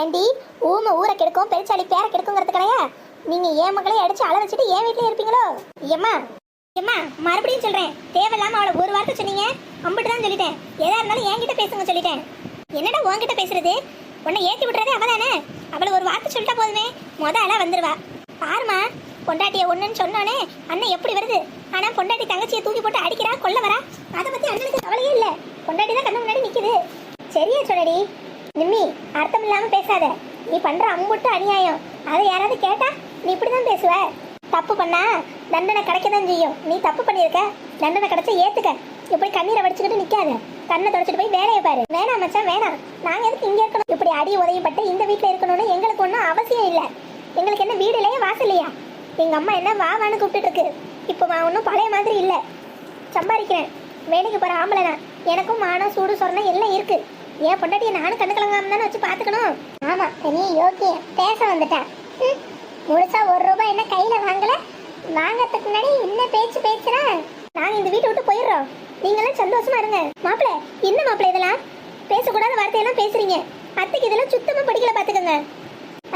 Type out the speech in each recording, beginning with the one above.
ஏண்டி ஊமை ஊரை கெடுக்கும் பெருச்சாளி பேரை கெடுக்குங்கிறது கிடையா? நீங்க ஏன் மக்களை அடிச்சு அழ வச்சுட்டு ஏன் வீட்லயே இருப்பீங்களோ? ஏம்மா ஏம்மா மறுபடியும் சொல்றேன். தேவையில்லாம அவளை ஒரு வார்த்தை சொன்னீங்க. அம்பிட்டு தான் சொல்லிட்டேன். எதா இருந்தாலும் என்கிட்ட பேசுங்க சொல்லிட்டேன். என்னடா உன்கிட்ட பேசுறது? உன்னை ஏத்தி விட்டுறதே அவதானே? அவளை ஒரு வார்த்தை சொல்லிட்டா போதுமே. மொத அழ வந்துருவா. பாருமா பொண்டாட்டிய ஒண்ணுன்னு சொன்னோனே அண்ணன் எப்படி வருது? ஆனா பொண்டாட்டி தங்கச்சியை தூக்கி போட்டு அடிக்கிறா கொல்ல வரா? அதை பத்தி அண்ணனுக்கு கவலையே இல்ல. பொண்டாட்டி தான் கண்ணு முன்னாடி நிக்குது. சரியா சொல்லடி நிம்மி அர்த்தம் இல்லாம பேசாத. நீ பண்ற அம்புட்டு அநியாயம். அதை யாராவது கேட்டா நீ இப்படிதான் பேசுவ. தப்பு பண்ணா தண்டனை கிடைக்க தான் செய்யும். நீ தப்பு பண்ணியிருக்க. தண்டனை கிடைச்ச ஏத்துக்க. இப்படி கண்ணீரை வடிச்சுக்கிட்டு நிக்காத. கண்ணை தொடச்சிட்டு போய் வேலையை பாரு. வேணாம் மச்சான் வேணாம். நாங்க எதுக்கு இங்க இருக்கணும்? இப்படி அடி உதவிப்பட்டு இந்த வீட்டுல இருக்கணும்னு எங்களுக்கு ஒன்றும் அவசியம் இல்லை. எங்களுக்கு என்ன வீடு இல்லையா வாசலையா எங்க அம்மா என்ன வா வான்னு கூப்பிட்டு இருக்கு. இப்போ நான் ஒன்றும் பழைய மாதிரி இல்லை. சம்பாதிக்கிறேன். வேலைக்கு போற ஆம்பளை நான். எனக்கும் மானம் சூடு சொரணம் எல்லாம் இருக்கு. ஏன் பொண்டாட்டியை நானும் கண்ணு கலங்காம தானே வச்சு பார்த்துக்கணும்? ஆமா நீ யோக்கியம் பேச வந்துட்டேன். ம், முழுசா ஒரு ரூபாய் என்ன கையில வாங்கல? வாங்கறதுக்கு முன்னாடி என்ன பேச்சு பேசுற? நாங்க இந்த வீட்டை விட்டு போயிடுறோம். நீங்களும் சந்தோஷமா இருங்க. மாப்பிள என்ன மாப்பிள இதெல்லாம்? பேசக்கூடாத வார்த்தையெல்லாம் பேசுறீங்க. அத்தைக்கு இதெல்லாம் சுத்தமா படிக்கல பாத்துக்கோங்க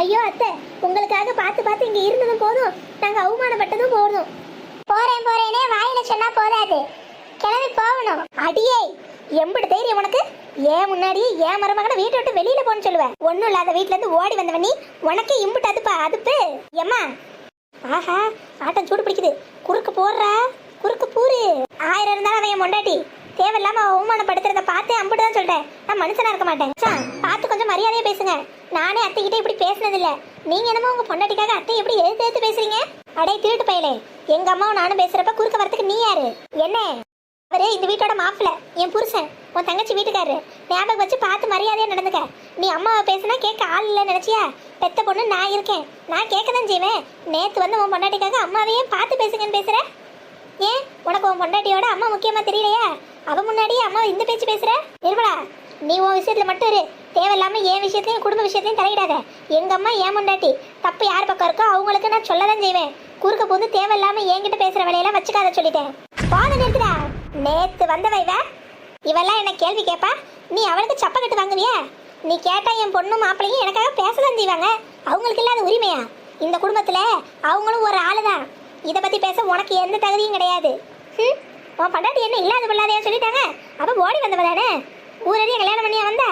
ஐயோ அத்தை உங்களுக்காக பார்த்து பார்த்து இங்க இருந்ததும் போதும். நாங்க அவமானப்பட்டதும் போதும். போறேன் போறேனே வாயில சொன்னா போதாது. கிளம்பி போகணும். அடியே எம்பிடு தைரியம் உனக்கு? ஏன் முன்னாடி ஏன் மருமகனை வீட்டை விட்டு வெளியில போன்னு சொல்லுவேன் ஒண்ணும் இல்லாத வீட்ல இருந்து ஓடி வந்தவன் நீ. உனக்கே இம்புட்டு அதுப்பா அதுப்பு. எம்மா ஆஹா ஆட்டம் சூடு பிடிக்குது. குறுக்கு போடுறா. குறுக்கு பூரு ஆயிரம் இருந்தாலும் அவன் என் மொண்டாட்டி தேவையில்லாம அவமானப்படுத்துறத பார்த்தே அம்புட்டு தான் சொல்லிட்டேன் நான் மனுஷனா இருக்க மாட்டேன். மச்சான், பார்த்து கொஞ்சம் மரியாதையா பேசுங்க. நானே அத்தைகிட்ட இப்படி பேசுனது இல்ல நீங்க என்னமோ உங்க பொண்டாட்டிக்காக அத்தை எப்படி எழுத்து எழுத்து பேசுறீங்க? அடே திருட்டு பயலே. எங்க அம்மாவும் நானும் பேசுறப்ப குறுக்க வரதுக்கு நீ யாரு? என்ன? அவரு இந்த வீட்டோட மாப்பிள்ள என் புருஷன். உன் தங்கச்சி வீட்டுக்காரரு ஞாபகம் வச்சு பார்த்து மரியாதையாக நடந்துக்க. நீ அம்மாவை பேசுனா கேட்க ஆள் இல்லை நினச்சியா? பெத்த பொண்ணு நான் இருக்கேன். நான் கேட்க தான் செய்வேன். நேற்று வந்து உன் பொண்டாட்டிக்காக அம்மாவையே பார்த்து பேசுங்கன்னு பேசுகிற ஏன்? உனக்கு உன் பொண்டாட்டியோட அம்மா முக்கியமாக தெரியலையா? அவன் முன்னாடியே அம்மா இந்த பேச்சு பேசுகிற நிர்மலா நீ உன் விஷயத்தில் மட்டும் இரு. தேவையில்லாமல் என் விஷயத்தையும் குடும்ப விஷயத்தையும் தலையிடாத. எங்கள் அம்மா ஏன் முண்டாட்டி தப்பு யார் பக்கம் இருக்கோ அவங்களுக்கு நான் சொல்ல தான் செய்வேன். குறுக்க போது தேவையில்லாமல் என்கிட்ட பேசுகிற வேலையெல்லாம் வச்சுக்காத சொல்லிட்டேன். போத நிறுத்துடா. நேற்று வந்தவை இவன் இவெல்லாம் என்ன கேள்வி கேட்பா நீ அவளுக்கு சப்ப கட்டு வாங்குவியா? நீ கேட்டா என் பொண்ணும் மாப்பிள்ளையும் எனக்காக பேசதான் செய்வாங்க. அவங்களுக்கு இல்லாத உரிமையா? இந்த குடும்பத்துல அவங்களும் ஒரு ஆளு தான் இதை பத்தி பேச உனக்கு எந்த தகுதியும் கிடையாது. ம் உன் பண்டாட்டி என்ன இல்லாத பிள்ளாதையா சொல்லிட்டாங்க? அப்ப ஓடி வந்தவ தானே ஊரடிய கல்யாணம் பண்ணியா வந்த?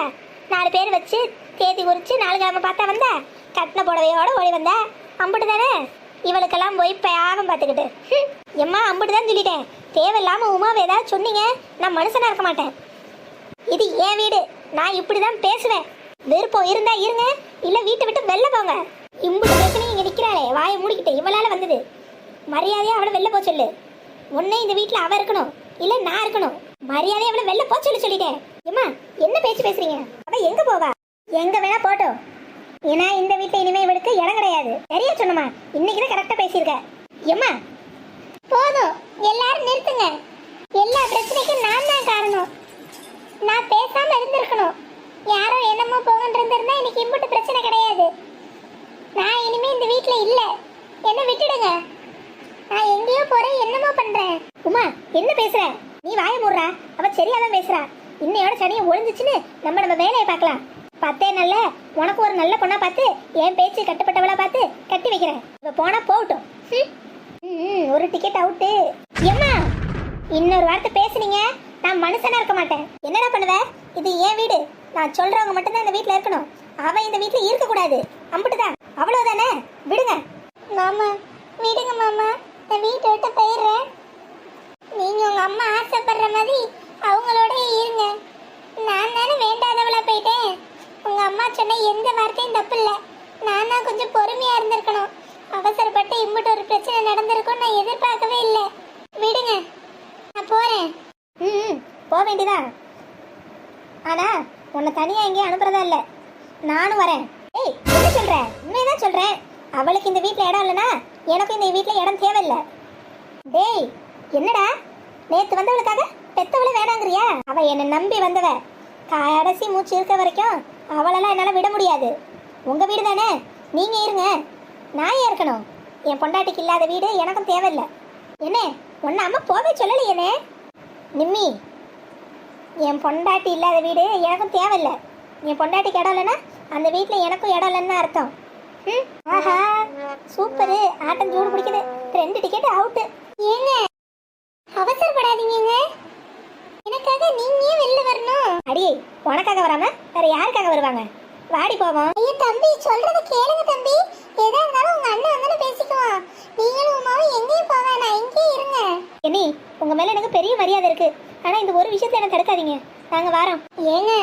நாலு பேர் வச்சு தேதி குறிச்சு நாலு கிழமை பார்த்தா வந்த? கட்டின புடவையோட ஓடி வந்த? அம்பிட்டு தானே இவளுக்கெல்லாம் போய் பாவம் பார்த்துக்கிட்டு. எம்மா அம்புட்டு தான் சொல்லிட்டேன். தேவையில்லாம உமாவை ஏதாவது சொன்னீங்க. நான் மனுஷனா இருக்க மாட்டேன். இது என் வீடு. நான் இப்படி தான் பேசுவேன். விருப்பம் இருந்தா இருங்க. இல்ல வீட்டை விட்டு வெளில போங்க. இம்புட்டு பிரச்சனை இங்க நிக்கிறாளே. வாயை மூடிக்கிட்டு இவளால வந்தது. மரியாதையா அவளை வெளில போக சொல்லு. உன்னே இந்த வீட்டுல அவ இருக்கணும். இல்ல நான் இருக்கணும். மரியாதையா அவளை வெளில போக சொல்லி சொல்லிட்டேன். ஏம்மா என்ன பேச்சு பேசுறீங்க? அவ எங்க போவா? எங்க வேணா போட்டோம் ஏன்னா இந்த வீட்டை இனிமே இவளுக்கு இடம் கிடையாது. சரி ஆமா இன்னைக்கு தான் கரெக்டா பேசியிருக்க. எம்மா போதும் எல்லாரும் நிறுத்துங்க. எல்லா பிரச்சனைக்கும் நான் தான் காரணம். நான் பேசாம இருந்திருக்கணும். யாரோ என்னமோ போகன்னு இருந்திருந்தா இன்னைக்கு இம்புட்டு பிரச்சனை கிடையாது. நான் இனிமே இந்த வீட்ல இல்ல. என்ன விட்டுடுங்க. நான் எங்கேயோ போறேன் என்னமோ பண்றேன். உமா என்ன பேசுற? நீ வாய மூடுறா. அவ சரியா தான் பேசுறா. இன்னையோட சனியை ஒழிஞ்சிச்சுன்னு நம்ம நம்ம வேலையை பார்க்கலாம். பத்தே நல்ல உனக்கு ஒரு நல்ல பொண்ணா பார்த்து என் பேச்சு கட்டுப்பட்டவளா பார்த்து கட்டி வைக்கிறேன். இவ போனா போகட்டும். ம். ம், ஒரு டிக்கெட் அவுட்டு ஏம்மா இன்னொரு வார்த்தை பேசுனீங்க. நான் மனுஷனா இருக்க மாட்டேன். என்னடா பண்ணுவ? இது என் வீடு. நான் சொல்றவங்க மட்டும்தான் இந்த வீட்ல இருக்கணும். அவ இந்த வீட்ல இருக்க கூடாது அம்பிட்டுதான். அவ்வளவுதானே? விடுங்க. மாமா விடுங்க மாமா. நான் வீட்டை விட்டு போயிடுறேன். நீங்க உங்க அம்மா ஆசைப்படுற மாதிரி அவங்களோட இருங்க. நான் தானே வேண்டாதவளா போயிட்டேன். உங்க அம்மா சொன்ன எந்த வார்த்தையும் தப்பு இல்ல. நான் தான் கொஞ்சம் பொறுமையா இருந்திருக்கணும். அவசரப்பட்டு இம்புட்டு ஒரு பிரச்சனை நடந்திருக்கும் நான் எதிர்பார்க்கவே இல்லை. விடுங்க. நான் போறேன். ம் போக வேண்டியதா ஆனா உன்னை தனியா எங்கேயும் அனுப்புறதா இல்ல. நானும் வரேன். ஏய் என்ன சொல்ற? உண்மையதான் சொல்றேன் அவளுக்கு இந்த வீட்டில் இடம் இல்லனா எனக்கும் இந்த வீட்டில் இடம் தேவையில்லை. டேய் என்னடா? நேத்து வந்தவளுக்காக பெத்தவளை வேணாங்கிறியா? அவ என்னை நம்பி வந்தவ. கடைசி மூச்சு இருக்க வரைக்கும் அவளெல்லாம் என்னால் விட முடியாது. உங்க வீடு தானே? நீங்கள் இருங்க. நான் ஏன் இருக்கணும் என் பொண்டாட்டிக்கு இல்லாத வீடு எனக்கும் தேவையில்லை. என்ன உன்னை அம்மா போக சொல்லலையேனே? நிம்மி என் பொண்டாட்டி இல்லாத வீடு எனக்கும் தேவையில்லை. என் பொண்டாட்டிக்கு இடம் இல்லைன்னா அந்த வீட்டில் எனக்கும் இடம் இல்லைன்னு அர்த்தம். ம்? ஆஹா சூப்பரு. ஆட்டம் சூடு பிடிக்குது. ரெண்டு டிக்கெட் அவுட்டு ஏங்க அவசரப்படாதீங்க எனக்காக நீங்க வெளில வரணும். அடியே உனக்காக வராம வேற யாருக்காக வருவாங்க? வாடி போவோம். ஐயோ தம்பி சொல்றத கேளுங்க தம்பி. எதா இருந்தாலும் உங்க அண்ணன் வந்தானே பேசிக்குவான். நீங்களும் உமாவும் எங்கேயும் போக நான் இங்கேயே இருங்க. என்னி உங்க மேல எனக்கு பெரிய மரியாதை இருக்கு. ஆனா இந்த ஒரு விஷயத்தை என்ன தடுக்காதீங்க. நாங்க வரோம். ஏங்க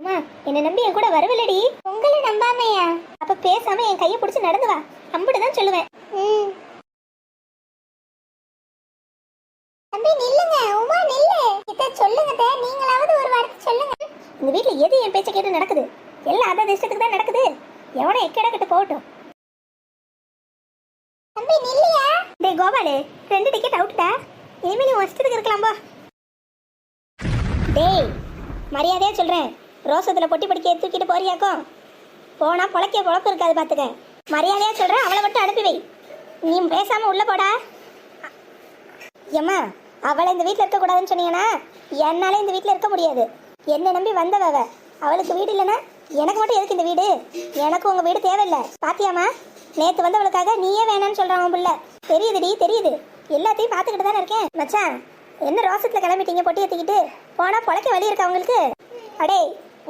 அம்மா என்ன நம்பி என் கூட வரவில்லடி. உங்களை நம்பாமையா? அப்ப பேசாம என் கையை பிடிச்சி நடந்து வா. தான் சொல்லுவேன். ம். தம்பி நில்லுங்க. உமா இத சொல்லுங்க தே நீங்களாவது ஒரு வார்த்தை சொல்லுங்க. இந்த வீட்டில் எது என் பேச்ச கேட்டு நடக்குது? எல்லாம் அதை இஷ்டத்துக்கு தான் நடக்குது. எவனை எக்கட கட்டு போகட்டும். தம்பி நில்லையா? டேய் கோபாலு ரெண்டு டிக்கெட் அவுட்டா இனிமே நீ வசத்துக்கு இருக்கலாம் போ. டேய் மரியாதையா சொல்றேன். ரோசத்துல பொட்டி படிக்க தூக்கிட்டு போறியாக்கும் போனா பொழைக்க பொழப்பு இருக்காது பாத்துக்க. மரியாதையா சொல்றேன் அவளை மட்டும் அனுப்பி வை. நீ பேசாம உள்ள போடா. ஏம்மா அவளை இந்த வீட்டில் இருக்கக்கூடாதுன்னு சொன்னீங்கன்னா என்னால் இந்த வீட்டில் இருக்க முடியாது. என்னை நம்பி வந்தவ. அவளுக்கு வீடு இல்லைன்னா எனக்கு மட்டும் எதுக்கு இந்த வீடு? எனக்கு உங்கள் வீடு தேவையில்லை. பாத்தியாம்மா? நேற்று வந்தவளுக்காக நீயே வேணாம்னு சொல்றான் உன் பிள்ளை. தெரியுதுடி தெரியுது. எல்லாத்தையும் பார்த்துக்கிட்டு தானே இருக்கேன். மச்சான் என்ன ரோசத்தில் கிளம்பிட்டீங்க பொட்டி ஏற்றிக்கிட்டு போனால் பொழைக்க வழி இருக்கா உங்களுக்கு? அடே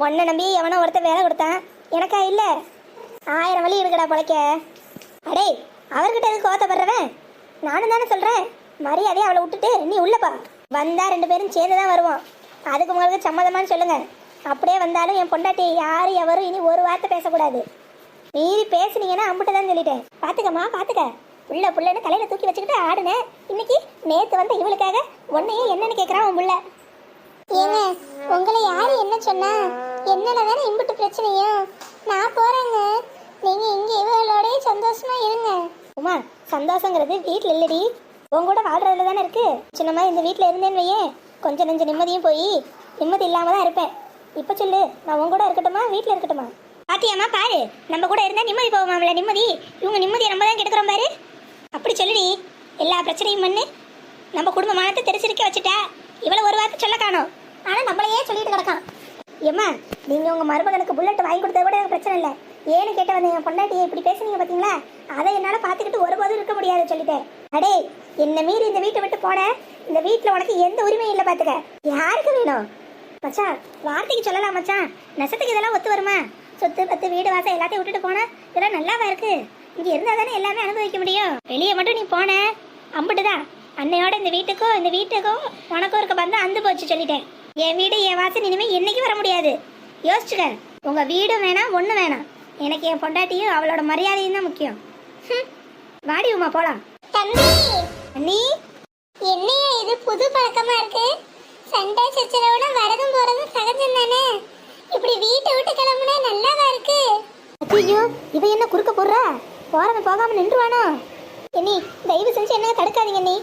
உன்னை நம்பி எவனோ ஒருத்தன் வேலை கொடுத்தான். எனக்கா இல்லை? ஆயிரம் வழி இருக்குடா பொழைக்க. அடே அவர்கிட்ட எதுக்கு கோத்தப்படுறவன் நானும் தானே சொல்கிறேன் மரியாதையை அவளை விட்டுட்டு நீ உள்ளப்பா. வந்தா ரெண்டு பேரும் சேர்ந்து தான் வருவோம். அதுக்கு உங்களுக்கு சம்மதமான்னு சொல்லுங்க. அப்படியே வந்தாலும் என் பொண்டாட்டி யாரு எவரும் இனி ஒரு வார்த்தை பேசக்கூடாது. மீறி பேசுனீங்கன்னா அம்பிட்டு தான் சொல்லிட்டேன். பாத்துக்கம்மா பாத்துக்க. புள்ள புள்ளன்னு தலையில தூக்கி வச்சுக்கிட்டு ஆடுனேன் இன்னைக்கு நேத்து வந்த இவளுக்காக உன்னையே என்னன்னு கேக்குறான் உன் புள்ள. ஏங்க உங்களை யாரு என்ன சொன்னா? என்னல தானே இம்புட்டு பிரச்சனையும். நான் போறேங்க. நீங்க இங்க இவளோடய சந்தோஷமா இருங்க. உமா சந்தோஷங்கிறது வீட்ல இல்லடி. உன் கூட வாழ்றதுல தானே இருக்கு? சின்னம்மா இந்த வீட்டில் இருந்தேன்னு வையே கொஞ்சம் நெஞ்ச நிம்மதியும் போய் நிம்மதி இல்லாம தான் இருப்பேன். இப்போ சொல்லு நான் உன் கூட இருக்கட்டுமா வீட்டில் இருக்கட்டுமா? பாத்தியாமா பாரு நம்ம கூட இருந்தா நிம்மதி போகுமாம்ல நிம்மதி? இவங்க நிம்மதியை நம்ம தான் கெடுக்கிறோம் பாரு. அப்படி சொல்லுடி எல்லா பிரச்சனையும் பண்ணு நம்ம குடும்ப மானத்தை தெரிச்சிருக்க வச்சுட்டா இவ்வளோ ஒரு வார்த்தை சொல்ல காணோம். ஆனா நம்மளையே சொல்லிட்டு கிடக்கான். ஏம்மா நீங்க உங்க மருமகனுக்கு புல்லட் வாங்கி கொடுத்தா கூட எனக்கு பிரச்சனை இல்லை. ஏன்னு கேட்ட வந்து என் பொண்டாட்டியை இப்படி பேசுனீங்க பாத்தீங்களா? அதை என்னால பாத்துக்கிட்டு ஒருபோதும் இருக்க முடியாது சொல்லிட்டேன். அடே என்ன மீறி இந்த வீட்டை விட்டு போன? இந்த வீட்டுல உனக்கு எந்த உரிமையும் இல்லை பாத்துக்க. யாருக்கு வேணும்? மச்சான் வார்த்தைக்கு சொல்லலாம் மச்சான் நெசத்துக்கு இதெல்லாம் ஒத்து வருமா? சொத்து பத்து வீடு வாசம் எல்லாத்தையும் விட்டுட்டு போனா? இதெல்லாம் நல்லாவா இருக்கு? இங்க இருந்தா தானே எல்லாமே அனுபவிக்க முடியும். வெளியே மட்டும் நீ போன. அம்பிட்டுதான். அன்னையோட இந்த வீட்டுக்கும் இந்த வீட்டுக்கும் உனக்கும் இருக்க பந்தம் அந்து போச்சு சொல்லிட்டேன். என் வீடு என் வாசல் இனிமே என்னைக்கு வர முடியாது? யோசிச்சுக்க. உங்க வீடும் வேணாம் ஒன்றும் வேணாம். எனக்கு என் பொண்டாட்டியும் அவளோட மரியாதையும் தான் முக்கியம். வாடி உமா போலாம். தம்பி. அண்ணி என்னையா இது? புது பழக்கமா இருக்கு? சண்டை சச்சரவோட வரதும் போறதும் சகஜம் தானே? இப்படி வீட்டை விட்டு கிளம்புனா நல்லாவா இருக்கு? ஐயோ இவ என்ன குறுக்க போடுறா போறவன் போகாம நின்றுவானோ? என்னி தயவு செஞ்சு என்ன தடுக்காதீங்க நீ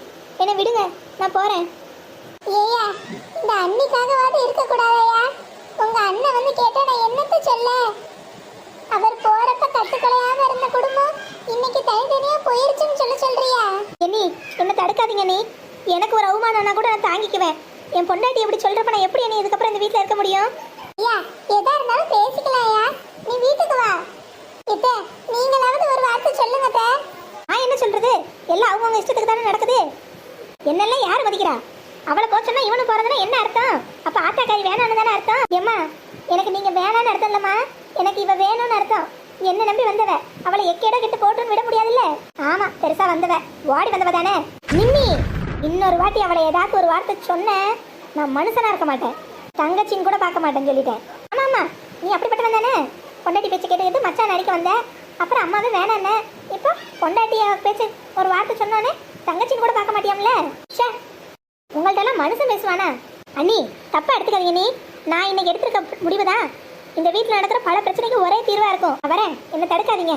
என்ன விடுங்க நான் போறேன். ஏயா இந்த அன்னிக்காகவாது இருக்க கூடாதயா உங்க அண்ணன் வந்து கேட்டா நான் என்னத்த சொல்ல? அவர் போறப்ப கட்டுக்கலையாம இருந்த குடும்பம் இன்னைக்கு தனித்தனியா போயிருச்சுன்னு சொல்ல சொல்றியா? என்னி என்ன தடுக்காதீங்க நீ எனக்கு ஒரு அவமானம்னா கூட நான் தாங்கிக்குவேன். என் பொண்டாட்டி இப்படி சொல்றப்ப நான் எப்படி நீ இதுக்கப்புறம் இந்த வீட்ல இருக்க முடியும்? ஐயா எதா இருந்தாலும் பேசிக்கலாம்யா நீ வீட்டுக்கு வா. இத்த நீங்களாவது ஒரு வார்த்தை சொல்லுங்க. நான் என்ன சொல்றது? எல்லாம் அவங்கவுங்க இஷ்டத்துக்கு தானே நடக்குது. என்னெல்லாம் யார் மதிக்கிறா? அவளை போக சொன்னா இவனு போறதுன்னா என்ன அர்த்தம்? அப்ப ஆத்தாக்காரி வேணான்னு தானே அர்த்தம்? ஏம்மா எனக்கு நீங்க வேணான்னு அர்த்தம் இல்லம்மா. எனக்கு இவ வேணும்னு அர்த்தம். என்ன நம்பி வந்தவ. அவளை எக்கேடோ கிட்ட போட்டுன்னு விட முடியாதுல்ல? ஆமா பெருசா வந்தவ. வாடி வந்தவ தானே? நிம்மி இன்னொரு வாட்டி அவளை ஏதாச்சும் ஒரு வார்த்தை சொன்ன நான் மனுஷனா இருக்க மாட்டேன். தங்கச்சின்னு கூட பார்க்க மாட்டேன்னு சொல்லிட்டேன். ஆமா ஆமா. நீ அப்படிப்பட்டவன் தானே? பொண்டாட்டி பேச்சு கேட்டுக்கிட்டு மச்சான் நடிக்க வந்த. அப்புறம் அம்மாவே வேணாம் இப்போ பொண்டாட்டிய பேச்சு ஒரு வார்த்தை சொன்னோன்னே தங்கச்சின்னு கூட பார்க்க மாட்டியாம்ல? ச்சே! உங்கள்ட்ட எல்லாம் மனுஷன் பேசுவானா? அண்ணி தப்பா எடுத்துக்காதீங்க நீ நான் இன்னைக்கு எடுத்திருக்க முடிவு தான் இந்த வீட்டில் நடக்கிற பல பிரச்சனைக்கு ஒரே தீர்வா இருக்கும். வரேன் என்ன தடுக்காதீங்க.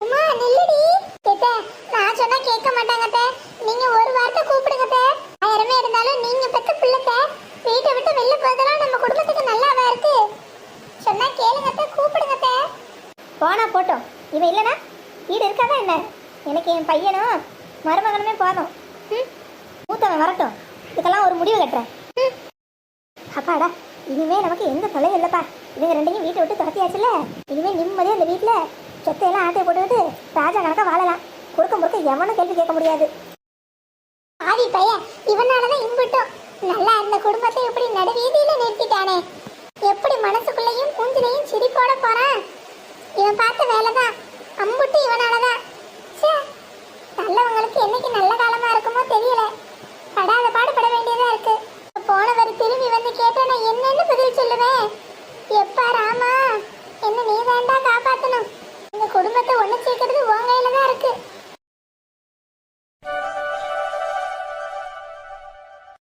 அம்மா நில்லுடி. கேட்ட நான் சொன்னா கேட்க மாட்டாங்க அத்தை. நீங்க ஒரு வார்த்தை கூப்பிடுங்க அத்தை. ஆயிரமே இருந்தாலும் நீங்க பெத்த பிள்ளைத்த வீட்டை விட்டு வெளில போறதெல்லாம் நம்ம குடும்பத்துக்கு நல்லாவா இருக்கு? சொன்னா கேளுங்க அத்தை, கூப்பிடுங்க அத்தை. போனா போட்டோம். இவ இல்லனா? வீடு இருக்காதா என்ன? எனக்கு என் பையனும் மருமகனுமே போதும். ம்? மூத்தவன் வரட்டும். இதுக்கெல்லாம் ஒரு முடிவு கட்டுறேன். ம். அப்பாடா. இனிமே நமக்கு எந்த தொலையும் இல்லைப்பா. இவங்க ரெண்டையும் வீட்டை விட்டு துரத்தியாச்சுல இனிமே நிம்மதியாக இந்த வீட்டில் சொத்தையெல்லாம் ஆட்டை போட்டுவிட்டு ராஜா கணக்க வாழலாம். குறுக்க முறுக்க எவனும் கேள்வி கேட்க முடியாது. ஆதி பையன் இவனாலதான் இம்புட்டும். நல்லா இருந்த குடும்பத்தை இப்படி நடுவீதியில நிறுத்திட்டானே. எப்படி மனசுக்குள்ளேயும் மூஞ்சிலையும் சிரிப்போட போறான்? இவன் பார்த்த வேலைதான். அம்புட்டு இவனாலதான். நல்லவங்களுக்கு என்னைக்கு நல்ல காலமா இருக்குமோ தெரியல. படாத பாடுபட வேண்டிய இருக்கு திரும்பி வந்து கேட்டா நான் என்னன்னு பதில் சொல்லுவேன். எப்பா ராமா என்ன நீ வேண்டாம் காப்பாத்தணும். இந்த குடும்பத்தை ஒண்ணு சேர்க்கறது உன் கையில தான் இருக்கு.